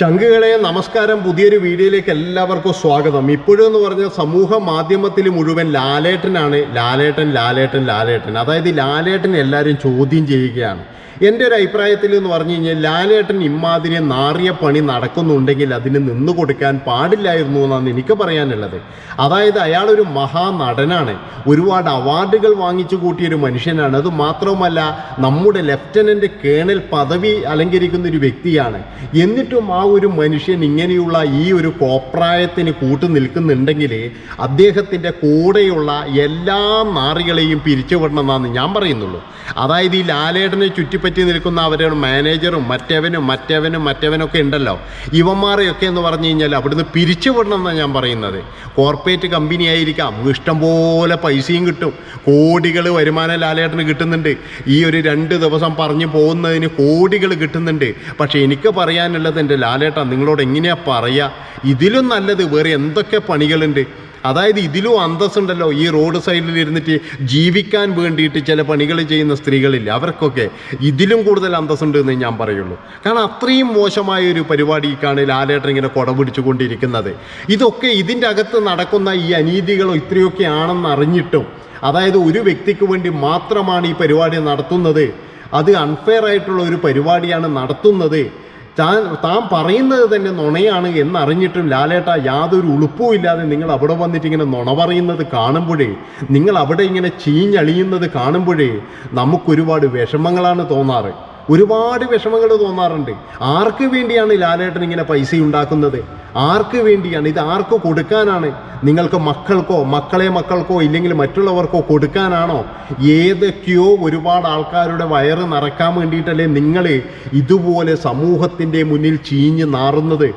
ചങ്കുകളെ നമസ്കാരം പുതിയൊരു വീഡിയോയിലേക്ക് എല്ലാവർക്കും സ്വാഗതം. ഇപ്പോഴെന്ന് പറഞ്ഞ സമൂഹ മാധ്യമത്തിൽ മുഴുവൻ ലാലേട്ടനാണ് ലാലേട്ടൻ ലാലേട്ടൻ ലാലേട്ടൻ. അതായത് ലാലേട്ടൻ എല്ലാവരും ചോദ്യം ചെയ്യുകയാണ്. എന്റെ ഒരു അഭിപ്രായത്തിൽ എന്ന് പറഞ്ഞു കഴിഞ്ഞാൽ ലാലേട്ടൻ ഇമാതിരി നാറിയ പണി നടക്കുന്നുണ്ടെങ്കിൽ അതിന് നിന്നു കൊടുക്കാൻ പാടില്ലായിരുന്നു എന്നാണ് എനിക്ക് പറയാനുള്ളത്. അതായത് അയാളൊരു മഹാനടനാണ്. ഒരുപാട് അവാർഡുകൾ വാങ്ങിച്ചു കൂട്ടിയ ഒരു മനുഷ്യനാണ്. അത് മാത്രവുമല്ല നമ്മുടെ ലെഫ്റ്റനന്റ് കേണൽ പദവി അലങ്കരിക്കുന്ന ഒരു വ്യക്തിയാണ്. എന്നിട്ടും ആ ഒരു മനുഷ്യൻ ഇങ്ങനെയുള്ള ഈ ഒരു കോപ്രായത്തിന് കൂട്ടു നിൽക്കുന്നുണ്ടെങ്കിൽ അദ്ദേഹത്തിന്റെ കൂടെയുള്ള എല്ലാ നാറികളെയും പിരിച്ചുവിടണമെന്നാണ് ഞാൻ പറയുന്നുള്ളൂ. അതായത് ഈ ലാലേട്ടനെ ചുറ്റിപ്പറ്റി നിൽക്കുന്ന അവരുടെ മാനേജറും മറ്റവനും മറ്റവനും മറ്റവനൊക്കെ ഉണ്ടല്ലോ. ഇവന്മാരെയൊക്കെ എന്ന് പറഞ്ഞു കഴിഞ്ഞാൽ അവിടുന്ന് പിരിച്ചുവിടണം എന്നാണ് ഞാൻ പറയുന്നത്. കോർപ്പറേറ്റ് കമ്പനി ആയിരിക്കാം. ഇഷ്ടംപോലെ പൈസയും കിട്ടും. കോടികൾ വരുമാന ലാലേട്ടന് കിട്ടുന്നുണ്ട്. ഈ ഒരു രണ്ട് ദിവസം പറഞ്ഞു പോകുന്നതിന് കോടികൾ കിട്ടുന്നുണ്ട്. പക്ഷേ എനിക്ക് പറയാനുള്ളത് എന്റെ ലാലേട്ട നിങ്ങളോട് എങ്ങനെയാണ് പറയുക ഇതിലും നല്ലത് വേറെ എന്തൊക്കെ പണികളുണ്ട്? അതായത് ഇതിലും അന്തസ്സുണ്ടല്ലോ ഈ റോഡ് സൈഡിൽ ഇരുന്നിട്ട് ജീവിക്കാൻ വേണ്ടിയിട്ട് ചില പണികൾ ചെയ്യുന്ന സ്ത്രീകളില്ല. അവർക്കൊക്കെ ഇതിലും കൂടുതൽ അന്തസ്സുണ്ട് എന്ന് ഞാൻ പറയുള്ളൂ. കാരണം അത്രയും മോശമായ ഒരു പരിപാടിക്കാണ് ലാലേട്ടൻ ഇങ്ങനെ കൊട പിടിച്ചുകൊണ്ടിരിക്കുന്നത്. ഇതൊക്കെ ഇതിന്റെ അകത്ത് നടക്കുന്ന ഈ അനീതികളോ ഇത്രയൊക്കെ ആണെന്ന് അറിഞ്ഞിട്ടും അതായത് ഒരു വ്യക്തിക്ക് വേണ്ടി മാത്രമാണ് ഈ പരിപാടി നടത്തുന്നത്. അത് അൺഫെയർ ആയിട്ടുള്ള ഒരു പരിപാടിയാണ് നടത്തുന്നത്. താൻ താൻ പറയുന്നത് തന്നെ നുണയാണ് എന്നറിഞ്ഞിട്ടും ലാലേട്ട യാതൊരു ഉളുപ്പും ഇല്ലാതെ നിങ്ങൾ അവിടെ വന്നിട്ട് ഇങ്ങനെ നുണ പറയുന്നത് കാണുമ്പോഴേ നിങ്ങൾ അവിടെ ഇങ്ങനെ ചീഞ്ഞളിയുന്നത് കാണുമ്പോഴേ നമുക്കൊരുപാട് വിഷമങ്ങളാണ് തോന്നാറ്. ഒരുപാട് വിഷമങ്ങൾ തോന്നാറുണ്ട്. ആർക്ക് വേണ്ടിയാണ് ലാലേട്ടൻ ഇങ്ങനെ പൈസ ഉണ്ടാക്കുന്നത്? ആർക്ക് വേണ്ടിയാണ്? ഇത് ആർക്ക് കൊടുക്കാനാണ്? നിങ്ങൾക്ക് മക്കൾക്കോ മക്കളെ മക്കൾക്കോ ഇല്ലെങ്കിൽ മറ്റുള്ളവർക്കോ കൊടുക്കാനാണോ? ഏതൊക്കെയോ ഒരുപാട് ആൾക്കാരുടെ വയറ് നിറക്കാൻ വേണ്ടിയിട്ടല്ലേ നിങ്ങൾ ഇതുപോലെ സമൂഹത്തിന്റെ മുന്നിൽ ചീഞ്ഞ് നാറുന്നത്?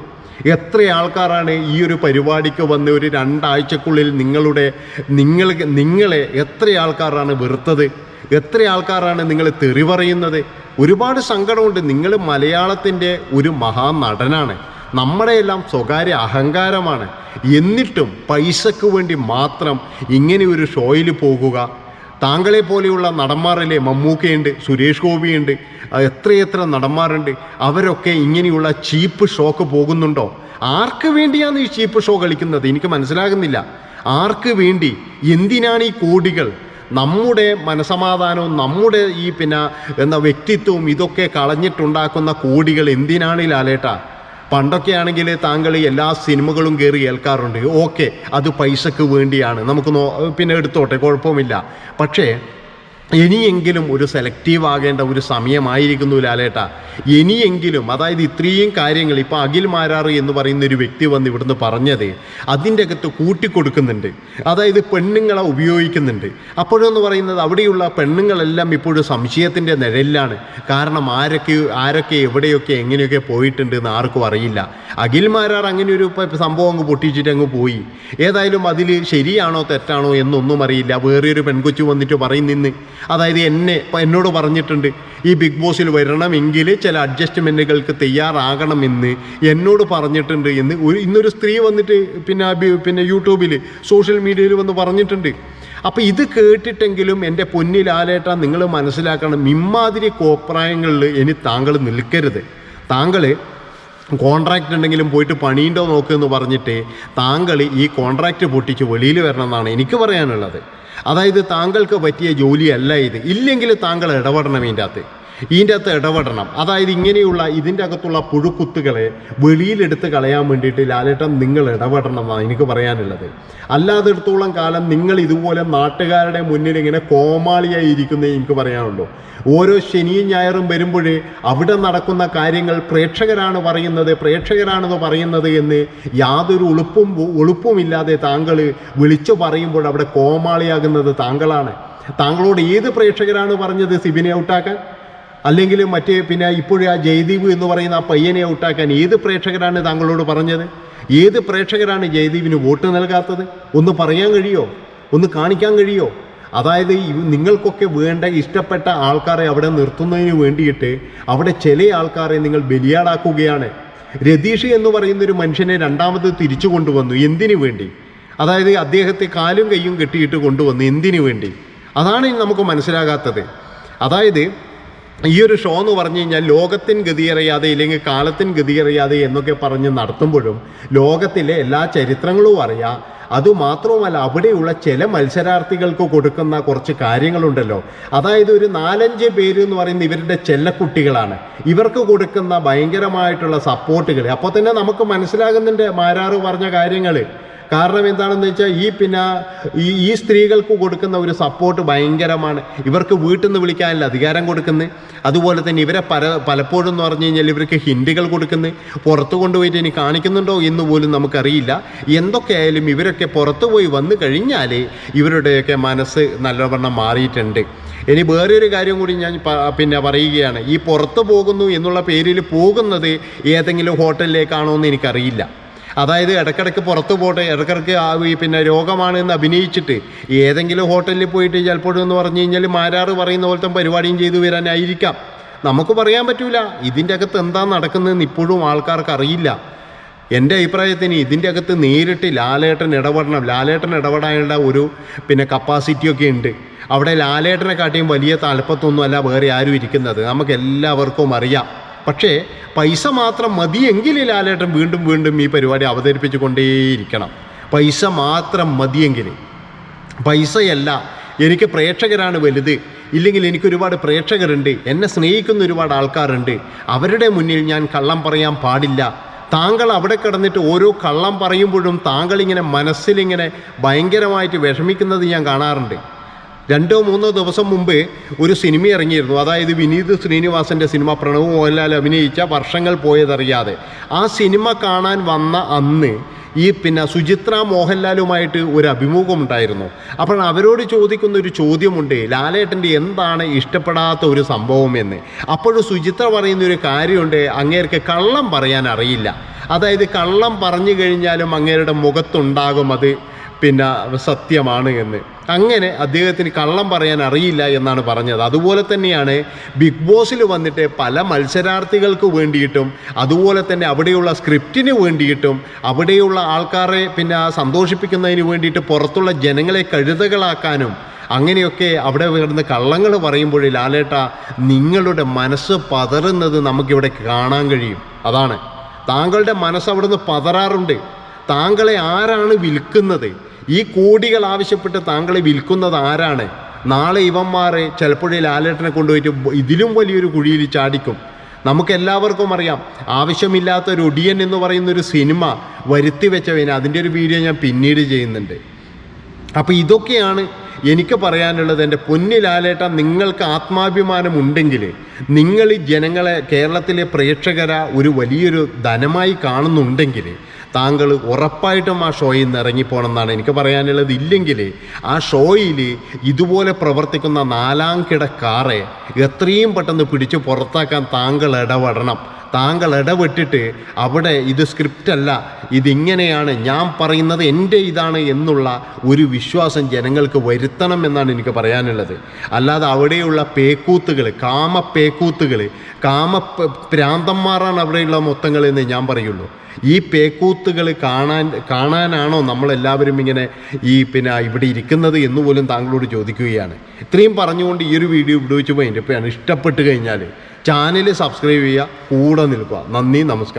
എത്ര ആൾക്കാരാണ് ഈ ഒരു പരിപാടിക്ക് വന്ന് ഒരു രണ്ടാഴ്ചക്കുള്ളിൽ നിങ്ങളുടെ നിങ്ങൾ നിങ്ങളെ എത്ര ആൾക്കാരാണ് വെറുത്തത്? എത്ര ആൾക്കാരാണ് നിങ്ങൾ തെറി പറയുന്നത്? ഒരുപാട് സങ്കടമുണ്ട്. നിങ്ങൾ മലയാളത്തിന്റെ ഒരു മഹാനടനാണ്. നമ്മുടെയെല്ലാം സ്വകാര്യ അഹങ്കാരമാണ്. എന്നിട്ടും പൈസക്ക് വേണ്ടി മാത്രം ഇങ്ങനെ ഒരു ഷോയിൽ പോകുക. താങ്കളെ പോലെയുള്ള നടന്മാരല്ലേ മമ്മൂക്കയുണ്ട് സുരേഷ് ഗോപിയുണ്ട് എത്രയെത്ര നടന്മാരുണ്ട്. അവരൊക്കെ ഇങ്ങനെയുള്ള ചീപ്പ് ഷോക്ക് പോകുന്നുണ്ടോ? ആർക്ക് വേണ്ടിയാണ് ഈ ചീപ്പ് ഷോ കളിക്കുന്നത്? എനിക്ക് മനസ്സിലാകുന്നില്ല. ആർക്ക് വേണ്ടി? എന്തിനാണ് ഈ കോടികൾ? നമ്മുടെ മനസമാധാനവും നമ്മുടെ ഈ പിന്നെ എന്ന വ്യക്തിത്വവും ഇതൊക്കെ കളഞ്ഞിട്ടുണ്ടാക്കുന്ന കോടികൾ എന്തിനാണ് ലാലേട്ട? പണ്ടൊക്കെ ആണെങ്കിൽ താങ്കൾ എല്ലാ സിനിമകളും കയറി ഏൽക്കാറുണ്ട്. ഓക്കെ അത് പൈസക്ക് വേണ്ടിയാണ്. നമുക്ക് നോ പിന്നെ എടുത്തോട്ടെ കുഴപ്പമില്ല. പക്ഷേ ഇനിയെങ്കിലും ഒരു സെലക്റ്റീവ് ആകേണ്ട ഒരു സമയമായിരിക്കുന്നു ലാലേട്ട. ഇനിയെങ്കിലും അതായത് ഇത്രയും കാര്യങ്ങൾ ഇപ്പോൾ അഖിൽ മാരാറ് എന്ന് പറയുന്ന ഒരു വ്യക്തി വന്ന് ഇവിടുന്ന് പറഞ്ഞത് അതിന്റെ അകത്ത് കൂട്ടിക്കൊടുക്കുന്നുണ്ട്. അതായത് പെണ്ണുങ്ങളെ ഉപയോഗിക്കുന്നുണ്ട്. അപ്പോഴെന്ന് പറയുന്നത് അവിടെയുള്ള പെണ്ണുങ്ങളെല്ലാം ഇപ്പോഴും സംശയത്തിന്റെ നിഴലിലാണ്. കാരണം ആരൊക്കെ ആരൊക്കെ എവിടെയൊക്കെ എങ്ങനെയൊക്കെ പോയിട്ടുണ്ട് എന്ന് ആർക്കും അറിയില്ല. അഖിൽ മാരാർ അങ്ങനെ ഒരു സംഭവം അങ്ങ് പൊട്ടിച്ചിട്ട് അങ്ങ് പോയി. ഏതായാലും അതിൽ ശരിയാണോ തെറ്റാണോ എന്നൊന്നും അറിയില്ല. വേറെ ഒരു പെൺകൊച്ചു വന്നിട്ട് പറയുന്നിന്ന്. അതായത് എന്നെ എന്നോട് പറഞ്ഞിട്ടുണ്ട് ഈ ബിഗ് ബോസിൽ വരണമെങ്കിൽ ചില അഡ്ജസ്റ്റ്മെന്റുകൾക്ക് തയ്യാറാകണമെന്ന് എന്നോട് പറഞ്ഞിട്ടുണ്ട് എന്ന് ഒരു ഇന്നൊരു സ്ത്രീ വന്നിട്ട് പിന്നെ പിന്നെ യൂട്യൂബിൽ സോഷ്യൽ മീഡിയയിൽ വന്ന് പറഞ്ഞിട്ടുണ്ട്. അപ്പോൾ ഇത് കേട്ടിട്ടെങ്കിലും എന്റെ പൊന്നിലാലേട്ട നിങ്ങൾ മനസ്സിലാക്കണം ഇമ്മാതിരി കോപ്രായങ്ങളിൽ ഇനി താങ്കൾ നിൽക്കരുത്. താങ്കൾ കോൺട്രാക്റ്റ് ഉണ്ടെങ്കിലും പോയിട്ട് പണിയുണ്ടോ നോക്കുമെന്ന് പറഞ്ഞിട്ട് താങ്കൾ ഈ കോൺട്രാക്റ്റ് പൊട്ടിച്ച് വെളിയിൽ വരണം എന്നാണ് എനിക്ക് പറയാനുള്ളത്. അതായത് താങ്കൾക്ക് പറ്റിയ ജോലിയല്ല ഇത്. ഇല്ലെങ്കിൽ താങ്കൾ ഇടപെടണം ഇതിന്റെ അകത്ത്. ഇതിന്റെ അകത്ത് ഇടപെടണം. അതായത് ഇങ്ങനെയുള്ള ഇതിന്റെ അകത്തുള്ള പുഴുക്കുത്തുകളെ വെളിയിലെടുത്ത് കളയാൻ വേണ്ടിയിട്ട് ലാലേട്ടൻ നിങ്ങൾ ഇടപെടണം എന്നാണ് എനിക്ക് പറയാനുള്ളത്. അല്ലാതെടുത്തോളം കാലം നിങ്ങൾ ഇതുപോലെ നാട്ടുകാരുടെ മുന്നിൽ ഇങ്ങനെ കോമാളിയായി ഇരിക്കുന്നേ എനിക്ക് പറയാനുള്ളൂ. ഓരോ ശനിയും ഞായറും വരുമ്പോഴേ അവിടെ നടക്കുന്ന കാര്യങ്ങൾ പ്രേക്ഷകരാണ് പറയുന്നത് പ്രേക്ഷകരാണെന്ന് പറയുന്നത് എന്ന് യാതൊരു ഉളുപ്പും ഉളുപ്പുമില്ലാതെ താങ്കൾ വിളിച്ചു പറയുമ്പോൾ അവിടെ കോമാളിയാകുന്നത് താങ്കളാണ്. താങ്കളോട് ഏത് പ്രേക്ഷകരാണ് പറഞ്ഞത് സിബിനെ ഔട്ടാക്കാൻ? അല്ലെങ്കിൽ മറ്റേ പിന്നെ ഇപ്പോഴും ആ ജയദീപ് എന്ന് പറയുന്ന ആ പയ്യനെ ഔട്ടാക്കാൻ ഏത് പ്രേക്ഷകരാണ് താങ്കളോട് പറഞ്ഞത്? ഏത് പ്രേക്ഷകരാണ് ജയദീപിന് വോട്ട് നൽകാത്തത്? ഒന്ന് പറയാൻ കഴിയോ? ഒന്ന് കാണിക്കാൻ കഴിയോ? അതായത് നിങ്ങൾക്കൊക്കെ വേണ്ട ഇഷ്ടപ്പെട്ട ആൾക്കാരെ അവിടെ നിർത്തുന്നതിന് വേണ്ടിയിട്ട് അവിടെ ചില ആൾക്കാരെ നിങ്ങൾ ബലിയാടാക്കുകയാണ്. രതീഷ് എന്ന് പറയുന്ന ഒരു മനുഷ്യനെ രണ്ടാമത് തിരിച്ചു കൊണ്ടുവന്നു എന്തിനു വേണ്ടി? അതായത് അദ്ദേഹത്തെ കാലും കൈയും കെട്ടിയിട്ട് കൊണ്ടുവന്നു എന്തിനു വേണ്ടി? അതാണ് നമുക്ക് മനസ്സിലാകാത്തത്. അതായത് ഈ ഒരു ഷോ എന്ന് പറഞ്ഞു കഴിഞ്ഞാൽ ലോകത്തിന് ഗതിയറിയാതെ ഇല്ലെങ്കിൽ കാലത്തിന് ഗതിയറിയാതെ എന്നൊക്കെ പറഞ്ഞ് നടത്തുമ്പോഴും ലോകത്തിലെ എല്ലാ ചരിത്രങ്ങളും അറിയാം. അതുമാത്രവുമല്ല അവിടെയുള്ള ചില മത്സരാർത്ഥികൾക്ക് കൊടുക്കുന്ന കുറച്ച് കാര്യങ്ങളുണ്ടല്ലോ. അതായത് ഒരു നാലഞ്ച് പേര് എന്ന് പറയുന്ന ഇവരുടെ ചെല്ലക്കുട്ടികളാണ്. ഇവർക്ക് കൊടുക്കുന്ന ഭയങ്കരമായിട്ടുള്ള സപ്പോർട്ടുകൾ. അപ്പോൾ തന്നെ നമുക്ക് മനസ്സിലാകുന്നുണ്ട് മാരാറ് പറഞ്ഞ കാര്യങ്ങൾ. കാരണം എന്താണെന്ന് വെച്ചാൽ ഈ പിന്നെ ഈ ഈ സ്ത്രീകൾക്ക് കൊടുക്കുന്ന ഒരു സപ്പോർട്ട് ഭയങ്കരമാണ്. ഇവർക്ക് വീട്ടിൽ നിന്ന് വിളിക്കാനല്ല അധികാരം കൊടുക്കുന്നത് അതുപോലെ തന്നെ ഇവരെ പല പലപ്പോഴും എന്ന് പറഞ്ഞു കഴിഞ്ഞാൽ ഇവർക്ക് ഹിൻഡുകൾ കൊടുക്കുന്നത് പുറത്തു കൊണ്ടുപോയിട്ട് ഇനി കാണിക്കുന്നുണ്ടോ എന്ന് പോലും നമുക്കറിയില്ല. എന്തൊക്കെയായാലും ഇവരൊക്കെ പുറത്ത് പോയി വന്നു കഴിഞ്ഞാൽ ഇവരുടെയൊക്കെ മനസ്സ് നല്ലവണ്ണം മാറിയിട്ടുണ്ട്. ഇനി വേറൊരു കാര്യം കൂടി ഞാൻ പിന്നെ പറയുകയാണ്. ഈ പുറത്തു പോകുന്നു എന്നുള്ള പേരിൽ പോകുന്നത് ഏതെങ്കിലും ഹോട്ടലിലേക്കാണോ എന്ന് എനിക്കറിയില്ല. അതായത് ഇടക്കിടക്ക് പുറത്തു പോട്ടെ ഇടക്കിടക്ക് ഈ പിന്നെ രോഗമാണ് എന്ന് അഭിനയിച്ചിട്ട് ഏതെങ്കിലും ഹോട്ടലിൽ പോയിട്ട് ചിലപ്പോഴും എന്ന് പറഞ്ഞു കഴിഞ്ഞാൽ മാരാറ് പറയുന്ന പോലത്തെ പരിപാടിയും ചെയ്തു വരാനായിരിക്കാം. നമുക്ക് പറയാൻ പറ്റൂല. ഇതിന്റെ അകത്ത് എന്താ നടക്കുന്നതെന്ന് ഇപ്പോഴും ആൾക്കാർക്ക് അറിയില്ല. എന്റെ അഭിപ്രായത്തിന് ഇതിന്റെ അകത്ത് നേരിട്ട് ലാലേട്ടൻ ഇടപെടണം. ലാലേട്ടൻ ഇടപെടാനുള്ള ഒരു പിന്നെ കപ്പാസിറ്റിയൊക്കെ ഉണ്ട്. അവിടെ ലാലേട്ടനെ കാട്ടിയും വലിയ തലപ്പത്തൊന്നും അല്ല വേറെ ആരും ഇരിക്കുന്നത്. നമുക്ക് എല്ലാവർക്കും അറിയാം. പക്ഷേ പൈസ മാത്രം മതിയെങ്കിൽ ലാലേട്ടൻ വീണ്ടും വീണ്ടും ഈ പരിപാടി അവതരിപ്പിച്ചു കൊണ്ടേയിരിക്കണം പൈസ മാത്രം മതിയെങ്കിൽ പൈസയല്ല എനിക്ക് പ്രേക്ഷകരാണ് വലുത്. ഇല്ലെങ്കിൽ എനിക്ക് ഒരുപാട് പ്രേക്ഷകരുണ്ട്. എന്നെ സ്നേഹിക്കുന്ന ഒരുപാട് ആൾക്കാരുണ്ട്. അവരുടെ മുന്നിൽ ഞാൻ കള്ളം പറയാൻ പാടില്ല. താങ്കൾ അവിടെ കിടന്നിട്ട് ഓരോ കള്ളം പറയുമ്പോഴും താങ്കൾ ഇങ്ങനെ മനസ്സിലിങ്ങനെ ഭയങ്കരമായിട്ട് വിഷമിക്കുന്നത് ഞാൻ കാണാറുണ്ട്. രണ്ടോ മൂന്നോ ദിവസം മുമ്പ് ഒരു സിനിമ ഇറങ്ങിയിരുന്നു. അതായത് വിനീത് ശ്രീനിവാസന്റെ സിനിമ പ്രണവ് മോഹൻലാൽ അഭിനയിച്ച വർഷങ്ങൾ പോയതറിയാതെ. ആ സിനിമ കാണാൻ വന്ന അന്ന് ഈ പിന്നെ സുചിത്ര മോഹൻലാലുമായിട്ട് ഒരു അഭിമുഖം ഉണ്ടായിരുന്നു അപ്പോൾ അവരോട് ചോദിക്കുന്ന ഒരു ചോദ്യമുണ്ട് ലാലേട്ടന്റെ എന്താണ് ഇഷ്ടപ്പെടാത്ത ഒരു സംഭവം എന്ന്? അപ്പോഴും സുചിത്ര പറയുന്ന ഒരു കാര്യമുണ്ട് അങ്ങേർക്ക് കള്ളം പറയാൻ അറിയില്ല. അതായത് കള്ളം പറഞ്ഞു കഴിഞ്ഞാലും അങ്ങേരുടെ മുഖത്തുണ്ടാകും അത് പിന്നെ സത്യമാണ് എന്ന്. അങ്ങനെ അദ്ദേഹത്തിന് കള്ളം പറയാൻ അറിയില്ല എന്നാണ് പറഞ്ഞത്. അതുപോലെ തന്നെയാണ് ബിഗ് ബോസിൽ വന്നിട്ട് പല മത്സരാർത്ഥികൾക്ക് വേണ്ടിയിട്ടും അതുപോലെ തന്നെ അവിടെയുള്ള സ്ക്രിപ്റ്റിന് വേണ്ടിയിട്ടും അവിടെയുള്ള ആൾക്കാരെ പിന്നെ സന്തോഷിപ്പിക്കുന്നതിന് വേണ്ടിയിട്ട് പുറത്തുള്ള ജനങ്ങളെ കഴുതകളാക്കാനും അങ്ങനെയൊക്കെ അവിടെ കിടന്ന് കള്ളങ്ങൾ പറയുമ്പോൾ ലാലേട്ട നിങ്ങളുടെ മനസ്സ് പതറുന്നത് നമുക്കിവിടെ കാണാൻ കഴിയും. അതാണ്. താങ്കളുടെ മനസ്സ് അവിടുന്ന് പതറാറുണ്ട്. താങ്കളെ ആരാണ് വിൽക്കുന്നത്? ഈ കോടികൾ ആവശ്യപ്പെട്ട് താങ്കളെ വിൽക്കുന്നത് ആരാണ്? നാളെ ഇവന്മാരെ ചിലപ്പോഴേ ലാലേട്ടനെ കൊണ്ടുപോയിട്ട് ഇതിലും വലിയൊരു കുഴിയിൽ ചാടിക്കും. നമുക്ക് എല്ലാവർക്കും അറിയാം ആവശ്യമില്ലാത്ത ഒരു ഒടിയൻ എന്ന് പറയുന്ന ഒരു സിനിമ വരുത്തി വെച്ചവന്. അതിന്റെ ഒരു വീഡിയോ ഞാൻ പിന്നീട് ചെയ്യുന്നുണ്ട്. അപ്പോൾ ഇതൊക്കെയാണ് എനിക്ക് പറയാനുള്ളത്. എന്റെ പൊന്നിലാലേട്ട നിങ്ങൾക്ക് ആത്മാഭിമാനം ഉണ്ടെങ്കിൽ നിങ്ങൾ ജനങ്ങളെ കേരളത്തിലെ പ്രേക്ഷകര ഒരു വലിയൊരു ധനമായി കാണുന്നുണ്ടെങ്കിൽ താങ്കൾ ഉറപ്പായിട്ടും ആ ഷോയിൽ നിന്ന് ഇറങ്ങിപ്പോണമെന്നാണ് എനിക്ക് പറയാനുള്ളത്. ഇല്ലെങ്കിൽ ആ ഷോയിൽ ഇതുപോലെ പ്രവർത്തിക്കുന്ന നാലാം കിടക്കാറെ എത്രയും പെട്ടെന്ന് പിടിച്ച് പുറത്താക്കാൻ താങ്കൾ ഇടപെടണം. താങ്കൾ ഇടപെട്ടിട്ട് അവിടെ ഇത് സ്ക്രിപ്റ്റ് അല്ല ഇതിങ്ങനെയാണ് ഞാൻ പറയുന്നത് എന്റെ ഇതാണ് എന്നുള്ള ഒരു വിശ്വാസം ജനങ്ങൾക്ക് വരുത്തണം എന്നാണ് എനിക്ക് പറയാനുള്ളത്. അല്ലാതെ അവിടെയുള്ള പേക്കൂത്തുകൾ കാമ പേക്കൂത്തുകൾ കാമ പ്രാന്തന്മാരാണ് അവിടെയുള്ള മൊത്തങ്ങൾ എന്ന് ഞാൻ പറയുള്ളൂ. ഈ പേക്കൂത്തുകൾ കാണാൻ കാണാനാണോ നമ്മളെല്ലാവരും ഇങ്ങനെ ഈ പിന്നെ ഇവിടെ ഇരിക്കുന്നത് എന്ന് പോലും താങ്കളോട് ചോദിക്കുകയാണ്. ഇത്രയും പറഞ്ഞുകൊണ്ട് ഈ ഒരു വീഡിയോ ഇവിടെ വെച്ച് പോയി. എന്റെ ഇഷ്ടപ്പെട്ട് കഴിഞ്ഞാൽ ചാനൽ സബ്സ്ക്രൈബ് ചെയ്യുക. കൂടെ നിൽക്കുക. നന്ദി നമസ്കാരം.